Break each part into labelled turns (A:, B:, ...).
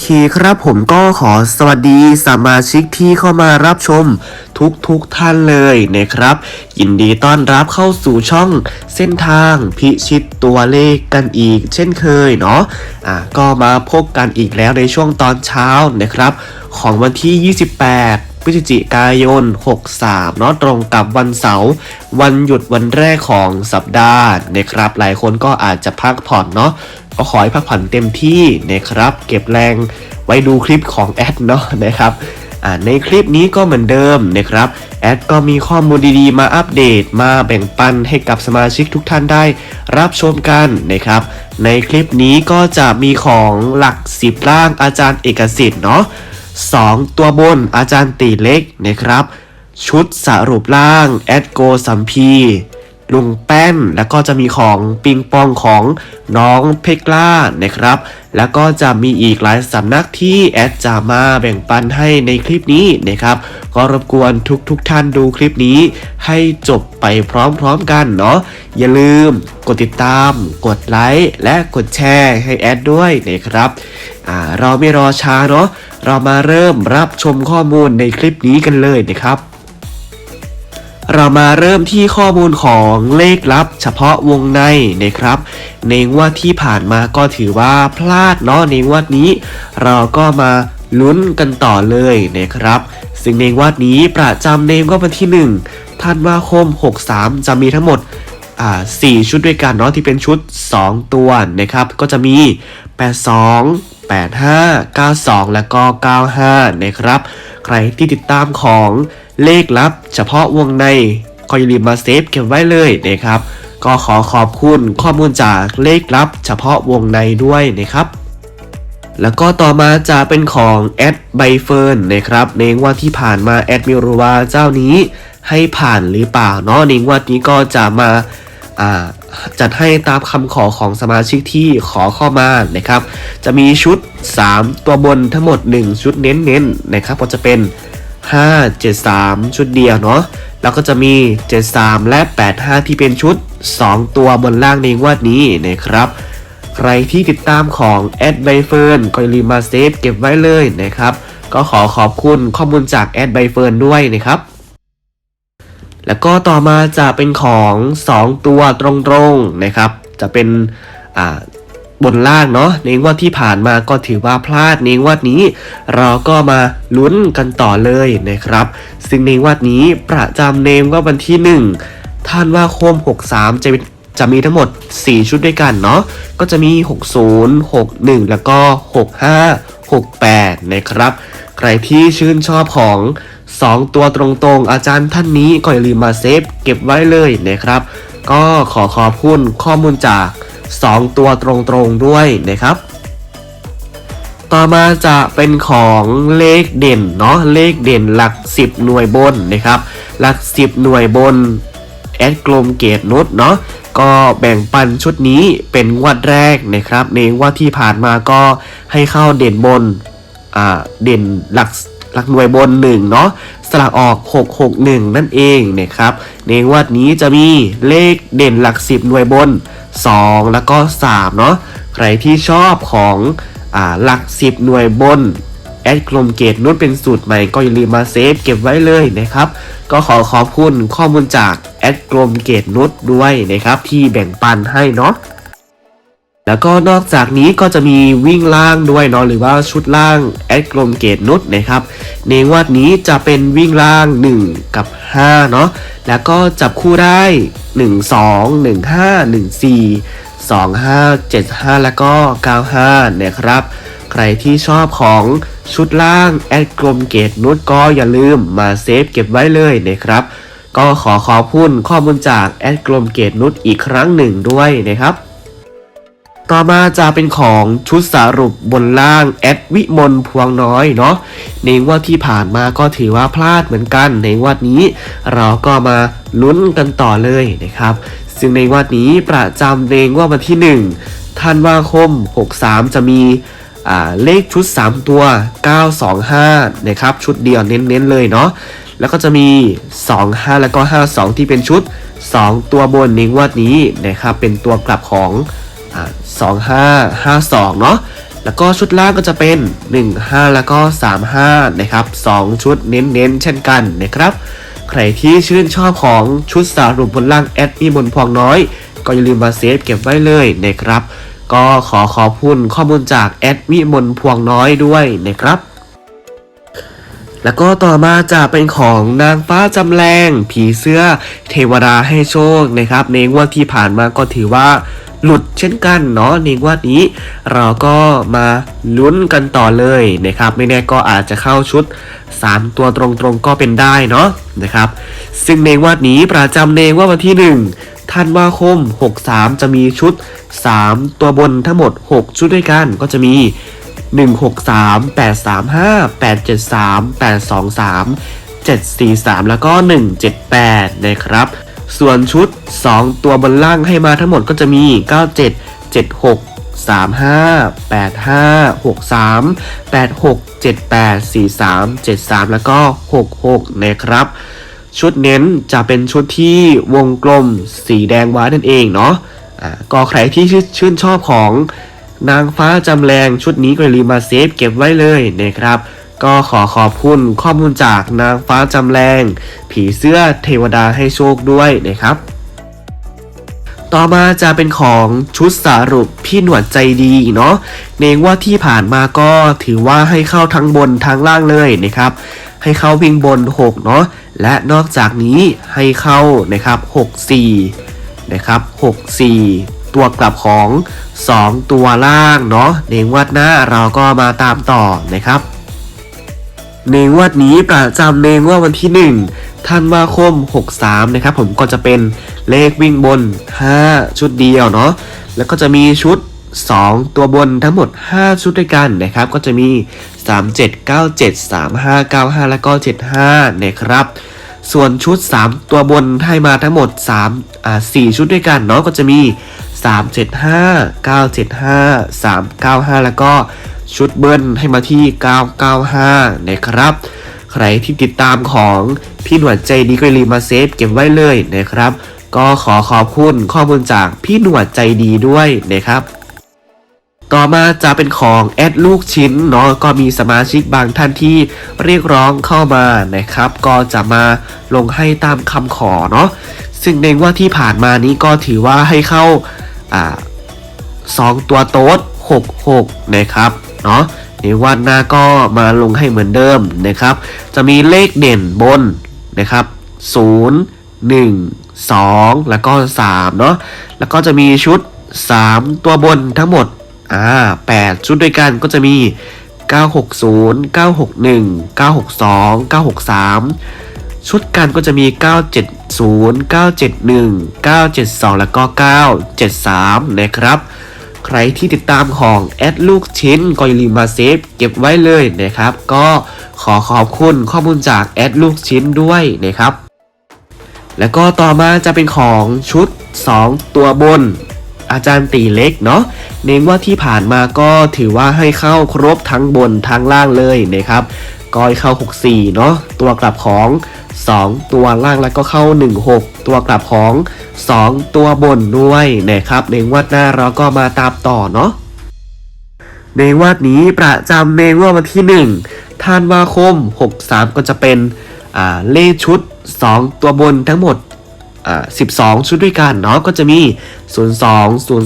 A: เคครับผมก็ขอสวัสดีสมาชิกที่เข้ามารับชมทุกทุกท่านเลยนะครับ ยินดีต้อนรับเข้าสู่ช่องเส้นทางพิชิตตัวเลขกันอีก เช่นเคยเนาะอะก็มาพบกันอีกแล้วในช่วงตอนเช้านะครับ ของวันที่ 28 พฤศจิกายน 63เนาะตรงกับวันเสาร์วันหยุดวันแรกของสัปดาห์นะครับ หลายคนก็อาจจะพักผ่อนเนาะก็ขอให้พักผ่อนเต็มที่นะครับ เก็บแรงไว้ดูคลิปของแอดเนาะนะครับในคลิปนี้ก็เหมือนเดิมนะครับ แอดก็มีข้อมูลดีๆ มาอัปเดตมาแบ่งปันให้กับสมาชิกทุกท่านได้รับชมกันนะครับ ในคลิปนี้ก็จะมีของหลักสิบล่างอาจารย์เอกสิทธิ์เนาะ 2 ตัวบนอาจารย์ตีเล็กนะครับ ชุดสรุปล่าง แอดโกสัมพี ลุงแป้น แล้วก็จะมีของปิงปองของน้องเพกล่านะครับ แล้วก็จะมีอีกหลายสำนักที่แอดจะมาแบ่งปันให้ในคลิปนี้นะครับ ก็รบกวนทุกๆทท่านดูคลิปนี้ ให้จบไปพร้อมๆกันเนาะ อย่าลืมกดติดตาม กดไลค์ และกดแชร์ให้แอดด้วยนะครับ เราไม่รอช้าเนาะ เรามาเริ่มรับชมข้อมูลในคลิปนี้กันเลยนะครับ เรามาเริ่มที่ข้อมูลของเลขลับ เฉพาะวงในนะครับ ในงวดที่ผ่านมาก็ถือว่าพลาดเนาะในงวดนี้ เราก็มาลุ้นกันต่อเลยนะครับ ซึ่งในงวดนี้ประจำในงวดวันที่ 1ธันวาคม 63 จะมีทั้งหมดอ่า4ชุดด้วยกันเนาะที่เป็นชุด 2 ตัวนะครับ ก็จะมี 82 85 92 แล้วก็ 95 นะครับ ใครที่ติดตามของ เลขลับเฉพาะวงในก็อย่าลืมมาเซฟเก็บไว้เลยนะครับ ก็ขอขอบคุณข้อมูลจากเลขลับเฉพาะวงในด้วยนะครับแล้วก็ต่อมาจะเป็นของแอดใบเฟิร์นนะครับในงวดที่ผ่านมาแอดมิรู้ว่าเจ้านี้ให้ผ่านหรือเปล่าเนาะในวดนี้ก็จะมาอ่าจัดให้ตามคำขอของสมาชิกที่ขอเข้ามานะครับ จะมีชุด 3 ตัวบนทั้งหมด 1 ชุดเน้นๆนะครับก็จะเป็น 5 7 3 ชุดเดียวเนาะแล้วก็จะมี 73 และ 85 ที่เป็นชุด 2 ตัวบนล่างในงวดนี้นะครับ ใครที่ติดตามของแอดไบเฟิร์นก็อย่าลืมมาเซฟเก็บไว้เลยนะครับ ก็ขอขอบคุณข้อมูลจากแอดไบเฟิร์นด้วยนะครับแล้วก็ต่อมาจะเป็นของ 2 ตัวตรงๆนะครับ จะเป็นอ่า บนล่างเนาะในงวดที่ผ่านมาก็ถือว่าพลาดในงวดนี้ เราก็มาลุ้นกันต่อเลยนะครับ ซึ่งในงวดนี้ประจำเนมว่าวันที่ 1 ท่านว่าคม 63 จะเป็นจะมีทั้งหมด 4 ชุดด้วยกันเนาะ ก็จะมี 60 61 แล้วก็ 65 68 นะครับ ใครที่ชื่นชอบของ 2 ตัวตรงๆ อาจารย์ท่านนี้ก็อย่าลืมมาเซฟเก็บไว้เลยนะครับ ก็ขอขอบคุณข้อมูลจาก 2 ตัวตรงๆด้วยนะครับ ต่อมาจะเป็นของเลขเด่นเนาะเลขเด่นหลัก 10 หน่วยบนนะครับ หลัก 10 หน่วยบนแอดกลมเกตนุชเนาะก็แบ่งปันชุดนี้เป็นงวดแรกนะครับ ในงวดที่ผ่านมาก็ให้เข้าเด่นบนเด่นหลัก หลักหน่วยบน 1 เนาะสลักออก 661 นั่นเองนะครับในงวดนี้จะมีเลขเด่นหลัก 10 หน่วยบน 2 แล้วก็ 3 เนาะใครที่ชอบของอหลัก 10 หน่วยบนแอดกลมเกตนุชเป็นสูตรใหม่ก็อย่าลืมมาเซฟเก็บไว้เลยนะครับ ก็ขอขอบคุณข้อมูลจากแอดกลมเกตนุชด้วยนะครับ ที่แบ่งปันให้เนาะ แล้วก็นอกจากนี้ก็จะมีวิ่งล่างด้วยเนาะหรือว่าชุดล่างแอดกลมเกตนุชนะครับในงวดนี้จะเป็นวิ่งล่าง 1 กับ 5 เนาะแล้วก็จับคู่ได้ 1 2 1 5 1 4 2 5 7 5 แล้วก็ 95 นะครับ ใครที่ชอบของชุดล่างแอดกลมเกตนุชก็อย่าลืมมาเซฟเก็บไว้เลยนะครับ ก็ขอขอบคุณข้อมูลจากแอดกลมเกตนุชอีกครั้งหนึ่งด้วยนะครับ ต่อมาจะเป็นของชุดสรุปบนล่างแอดวิมลพวงน้อยเนาะในงวดที่ผ่านมาก็ถือว่าพลาดเหมือนกัน ในงวดนี้เราก็มาลุ้นกันต่อเลยนะครับ ซึ่งในงวดนี้ประจำในงวดวันที่ 1 ธันวาคม 63 จะมีเลขชุด 3 ตัว 925 นะครับ ชุดเดียวเน้นๆเลยเนาะแล้วก็จะมี 25 แล้วก็ 52 ที่เป็นชุด 2 ตัวบนในงวดนี้นะครับเป็นตัวกลับของ 2552 เนาะแล้วก็ชุดล่างก็จะเป็น 15 แล้วก็ 35 นะครับ 2 ชุดเน้นๆ เช่นกันนะครับ ใครที่ชื่นชอบของชุดสารุปบนล่างแอดมีบนพองน้อย ก็อย่าลืมมาเซฟเก็บไว้เลยนะครับ ก็ขอขอบคุณข้อมูลจากแอดมิบลพวงน้อยด้วยนะครับ แล้วก็ต่อมาจะเป็นของนางฟ้าจำแรง ผีเสื้อเทวดาให้โชคนะครับในงวดที่ผ่านมาก็ถือว่าหลุดเช่นกันเนาะในงวดนี้ เราก็มาลุ้นกันต่อเลยนะครับ ไม่แน่ก็อาจจะเข้าชุด 3 ตัวตรงๆก็เป็นได้เนาะนะครับ ซึ่งในงวดนี้ประจำในงว่าวันที่ 1ธันวาคม 63 จะมีชุด 3 ตัวบนทั้งหมด 6 ชุดด้วยกันก็จะมี 163 835 873 823 743 แล้วก็ 178 นะครับ ส่วนชุด 2 ตัวบนล่างให้มาทั้งหมดก็จะมี 97 76 35 85 63 86 78 43 73 แล้วก็ 66 นะครับ ชุดเน้นจะเป็นชุดที่วงกลมสีแดงไว้นั่นเองเนาะอ่าก็ใครที่ชื่นชอบของ นางฟ้าจำแรงชุดนี้ก็อย่าลืมมาเซฟเก็บไว้เลยนะครับ ก็ขอขอบคุณข้อมูลจากนางฟ้าจำแรง ผีเสื้อเทวดาให้โชคด้วยนะครับ ต่อมาจะเป็นของชุดสารุปพี่หนวดใจดีเนาะเนงว่าที่ผ่านมาก็ถือว่าให้เข้าทั้งบนทั้งล่างเลยนะครับ ให้เข้าวิ่งบน 6 เนาะและนอกจากนี้ให้เข้านะครับ 64 นะครับ 64 ตัวกลับของ 2 ตัวล่างเนาะในงวดหน้าเราก็มาตามต่อนะครับ ในงวดนี้ประจำในงวดวันที่ 1ธันวาคม 63 นะครับ ผมก็จะเป็นเลขวิ่งบน 5 ชุดเดียวเนาะแล้วก็จะมีชุด 2 ตัวบนทั้งหมด 5 ชุดด้วยกันนะครับ ก็จะมี 37 97 35 95 แล้วก็ 75 นะครับส่วนชุด 3 ตัวบนให้มาทั้งหมด3อ่า4ชุดด้วยกันเนาะก็จะมี 375 975 395 แล้วก็ชุดเบิ้ลให้มาที่ 995 นะครับ ใครที่ติดตามของพี่หนวดใจดีก็อย่าลืมาเซฟเก็บไว้เลยนะครับ ก็ขอขอบคุณข้อมูลจากพี่หนวดใจดีด้วยนะครับต่อมาจะเป็นของแอดลูกชิ้นเนาะก็มีสมาชิกบางท่านที่เรียกร้องเข้ามานะครับ ก็จะมาลงให้ตามคำขอเนาะซึ่งในงว่าที่ผ่านมานี้ก็ถือว่าให้เข้า อ่าสองตัวโต๊ด66 นะครับเนาะในวันหน้าก็มาลงให้เหมือนเดิมนะครับ จะมีเลขเด่นบนนะครับ 0 1 2 แล้วก็3เนาะแล้วก็จะมีชุด 3 ตัวบนทั้งหมดอ่า8ชุดด้วยกันก็จะมี 960 961 962 963 ชุดกันก็จะมี 970 971 972 แล้วก็ 973 นะครับ ใครที่ติดตามของแอดลูกชิ้นก็อย่าลืมมาเซฟเก็บไว้เลยนะครับ ก็ขอขอบคุณข้อมูลจากแอดลูกชิ้นด้วยนะครับ แล้วก็ต่อมาจะเป็นของชุด 2 ตัวบน อาจารย์ตีเล็กเนาะ เน้นว่าที่ผ่านมาก็ถือว่าให้เข้าครบทั้งบนทั้งล่างเลยนะครับก็ให้เข้า 64 เนาะตัวกลับของ 2 ตัวล่างแล้วก็เข้า 16 ตัวกลับของ 2 ตัวบนด้วยนะครับในงวัดหน้าเราก็มาตามต่อเนาะในงวดนี้ประจำในงวดวันที่ 1 ธันวาคม 63 ก็จะเป็นอ่าเลขชุด 2 ตัวบนทั้งหมด อ่า12 ชุดด้วยกันเนาะก็จะมี 02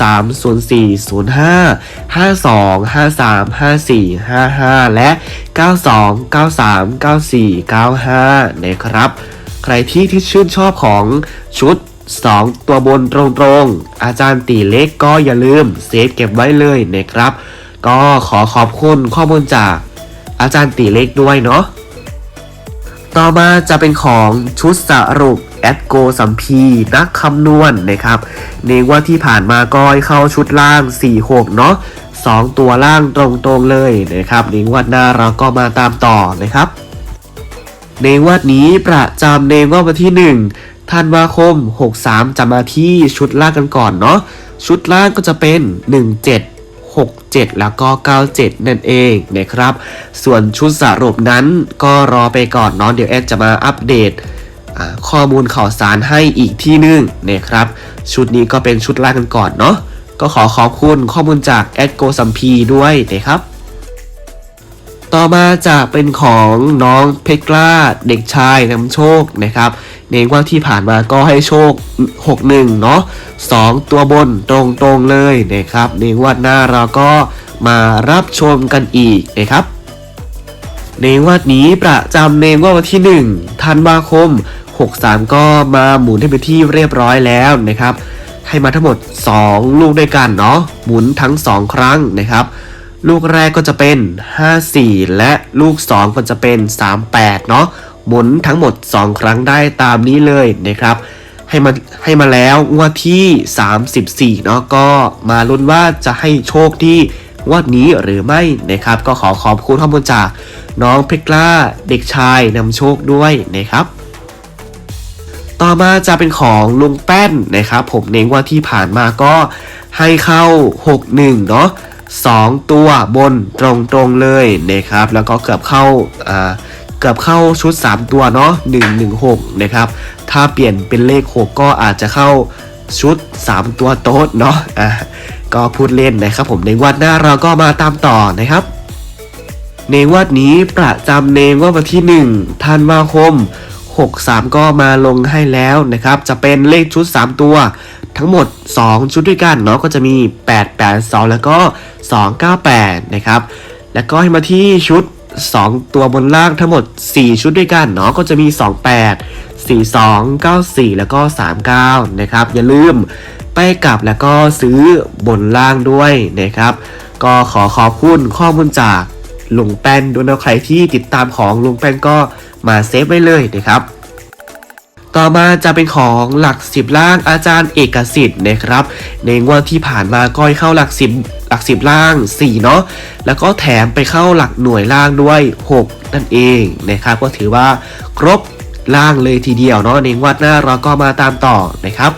A: 03 04 05 52 53 54 55 และ 92 93 94 95 นะครับ ใครที่ที่ชื่นชอบของชุด 2 ตัวบนตรงๆ อาจารย์ตีเล็กก็อย่าลืมเซฟเก็บไว้เลยนะครับ ก็ขอขอบคุณข้อมูลจากอาจารย์ตีเล็กด้วยเนาะต่อมาจะเป็นของชุดสรุป แอดโกสัมพีนักคำนวณนะครับเนว่าที่ผ่านมาก็ให้เข้าชุดล่าง 4-6 เนาะ2 ตัวล่างตรงๆเลยนะครับในงวดหน้าเราก็มาตามต่อนะครับ ในงวดนี้ประจำในงวดวันที่ 1 ธันวาคม 63 จะมาที่ชุดล่างกันก่อนเนาะชุดล่างก็จะเป็น 17 67 แล้วก็ 97 นั่นเองนะครับ ส่วนชุดสรุปนั้นก็รอไปก่อนเนาะเดี๋ยวแอดจะมาอัปเดต ข้อมูลข่าวสารให้อีกที่หนึงนะครับ ชุดนี้ก็เป็นชุดล่างกันก่อนเนาะก็ขอขอบคุณข้อมูลจากแอดโกสัมพีด้วยนะครับ ต่อมาจะเป็นของน้องเพชรกล้าเด็กชายนำโชคนะครับในว่าที่ผ่านมาก็ให้โชค 61 เนาะ2 ตัวบนตรงๆเลยนะครับในงวดหน้าเราก็มารับชมกันอีกนะครับในวดนี้ประจำในวดวันที่ 1 ธันวาคม 63 ก็มาหมุนให้เป็นที่เรียบร้อยแล้วนะครับ ให้มาทั้งหมด 2 ลูกด้วยกันเนาะหมุนทั้ง 2 ครั้งนะครับ ลูกแรกก็จะเป็น 54 และลูก 2 ก็จะเป็น 38 เนาะหมุนทั้งหมด 2 ครั้งได้ตามนี้เลยนะครับ ให้มาให้มาแล้วงวดที่ 34 เนาะก็มาลุ้นว่าจะให้โชคที่งวดนี้หรือไม่นะครับ ก็ขอขอบคุณข้อมูลจากน้องเพกล้าเด็กชายนำโชคด้วยนะครับ ต่อมาจะเป็นของลุงแป้นนะครับผมเน้นว่าที่ผ่านมาก็ให้เข้า 61 เนาะ2 ตัวบนตรงๆเลยนะครับ แล้วก็เกือบเข้าอ่าเกือบเข้าชุด 3 ตัวเนาะ116 นะครับ ถ้าเปลี่ยนเป็นเลข 6 ก็อาจจะเข้าชุด 3 ตัวโต๊ดเนาะอะก็พูดเล่นนะครับผมในงวันหน้าเราก็มาตามต่อนะครับ ในงวดนี้ประจำในงวดวันที่ 1 ธันวาคม 63 ก็มาลงให้แล้วนะครับ จะเป็นเลขชุด 3 ตัว ทั้งหมด 2 ชุดด้วยกันเนาะก็จะมี 882 แล้วก็ 298 นะครับ แล้วก็ให้มาที่ชุด 2 ตัวบนล่างทั้งหมด 4 ชุดด้วยกันเนาะก็จะมี 28 42 94 แล้วก็ 39 นะครับ อย่าลืมไปกลับแล้วก็ซื้อบนล่างด้วยนะครับ ก็ขอขอบคุณข้อมูลจากลุงแป้นด้วยนะใครที่ติดตามของลุงแป้นก็ มาเซฟไว้เลยนะครับต่อมาจะเป็นของหลักสิบล่างอาจารย์เอกสิทธิ์นะครับ ในงวดที่ผ่านมาก็ให้เข้าหลักสิบหลักสิบล่าง 4 เนาะแล้วก็แถมไปเข้าหลักหน่วยล่างด้วย 6 นั่นเองนะครับ ก็ถือว่าครบล่างเลยทีเดียวเนาะในงวดหน้าเราก็มาตามต่อนะครับ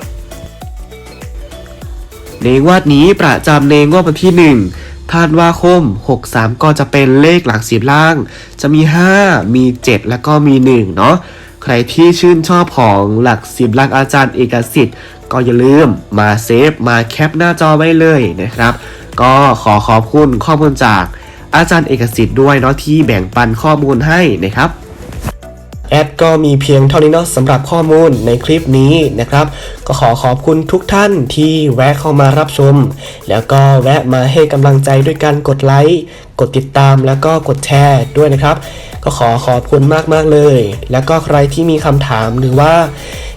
A: ในงวดนี้ประจำในงวดวันที่ 1 ธันวาคม 63 ก็จะเป็นเลขหลักสิบล่าง จะมี 5 มี 7 แล้วก็มี 1 เนาะใครที่ชื่นชอบของหลักสิบล่างอาจารย์เอกสิทธิ์ ก็อย่าลืมมาเซฟมาแคปหน้าจอไว้เลยนะครับ ก็ขอขอบคุณข้อมูลจากอาจารย์เอกสิทธิ์ด้วยเนาะที่แบ่งปันข้อมูลให้นะครับ แอดก็มีเพียงเท่านี้เนาะสำหรับข้อมูลในคลิปนี้นะครับ ก็ขอขอบคุณทุกท่านที่แวะเข้ามารับชม แล้วก็แวะมาให้กำลังใจด้วยการกดไลค์กดติดตามแล้วก็กดแชร์ด้วยนะครับ ก็ขอขอบคุณมากๆเลย แล้วก็ใครที่มีคำถามหรือว่า